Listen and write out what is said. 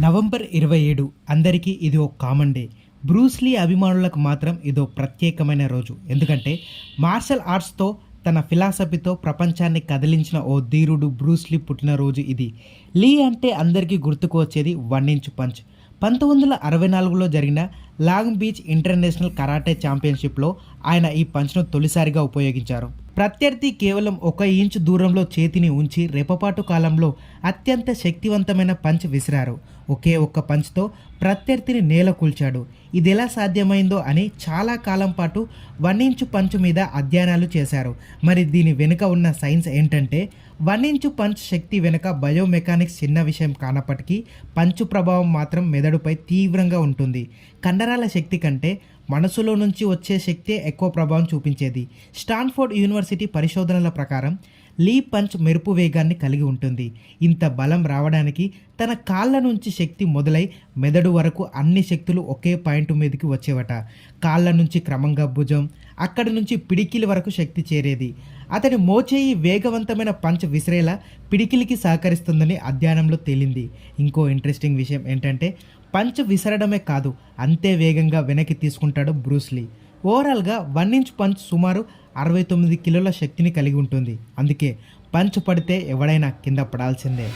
November ఇరవై ఏడు. అందరికీ ఇది ఒక కామన్ డే. బ్రూస్లీ అభిమానులకు మాత్రం ఇదో ప్రత్యేకమైన రోజు. ఎందుకంటే మార్షల్ ఆర్ట్స్తో తన ఫిలాసఫీతో ప్రపంచాన్ని కదిలించిన ఓ ధీరుడు బ్రూస్లీ పుట్టినరోజు ఇది. లీ అంటే అందరికీ గుర్తుకు వచ్చేది వన్ ఇంచ్ పంచ్. పంతొమ్మిది వందల అరవై నాలుగులో జరిగిన లాంగ్ బీచ్ ఇంటర్నేషనల్ కరాటే ఛాంపియన్షిప్లో ఆయన ఈ పంచ్ను తొలిసారిగా ఉపయోగించారు. ప్రత్యర్థి కేవలం ఒక ఇంచు దూరంలో చేతిని ఉంచి రెపపాటు కాలంలో అత్యంత శక్తివంతమైన పంచ్ విసిరారు. ఒకే ఒక్క పంచ్తో ప్రత్యర్థిని నేల కూల్చాడు. ఇది ఎలా సాధ్యమైందో అని చాలా కాలం పాటు వన్ ఇంచు పంచ్ మీద అధ్యయనాలు చేశారు. మరి దీని వెనుక ఉన్న సైన్స్ ఏంటంటే వన్ ఇంచు పంచ్ శక్తి వెనుక బయోమెకానిక్స్ చిన్న విషయం కానప్పటికీ పంచు ప్రభావం మాత్రం మెదడుపై తీవ్రంగా ఉంటుంది. కండరాల శక్తి కంటే మనసులో నుంచి వచ్చే శక్తే ఎక్కువ ప్రభావం చూపించేది. స్టాన్ఫోర్డ్ యూనివర్సిటీ పరిశోధనల ప్రకారం లీ పంచ్ మెరుపు వేగాన్ని కలిగి ఉంటుంది. ఇంత బలం రావడానికి తన కాళ్ళ నుంచి శక్తి మొదలై మెదడు వరకు అన్ని శక్తులు ఒకే పాయింట్ మీదకి వచ్చేవట. కాళ్ళ నుంచి క్రమంగా భుజం అక్కడి నుంచి పిడికిలి వరకు శక్తి చేరేది. అతని మోచేయి వేగవంతమైన పంచ్ విసిరేలా పిడికిలికి సహకరిస్తుందని అధ్యయనంలో తేలింది. ఇంకో ఇంట్రెస్టింగ్ విషయం ఏంటంటే పంచ్ విసరడమే కాదు అంతే వేగంగా వెనక్కి తీసుకుంటాడు బ్రూస్లీ ఓవరాల్గా వన్ ఇంచ్ పంచ్ సుమారు అరవై తొమ్మిది కిలోల శక్తిని కలిగి ఉంటుంది. అందుకే పంచ్ పడితే ఎవడైనా కింద పడాల్సిందే.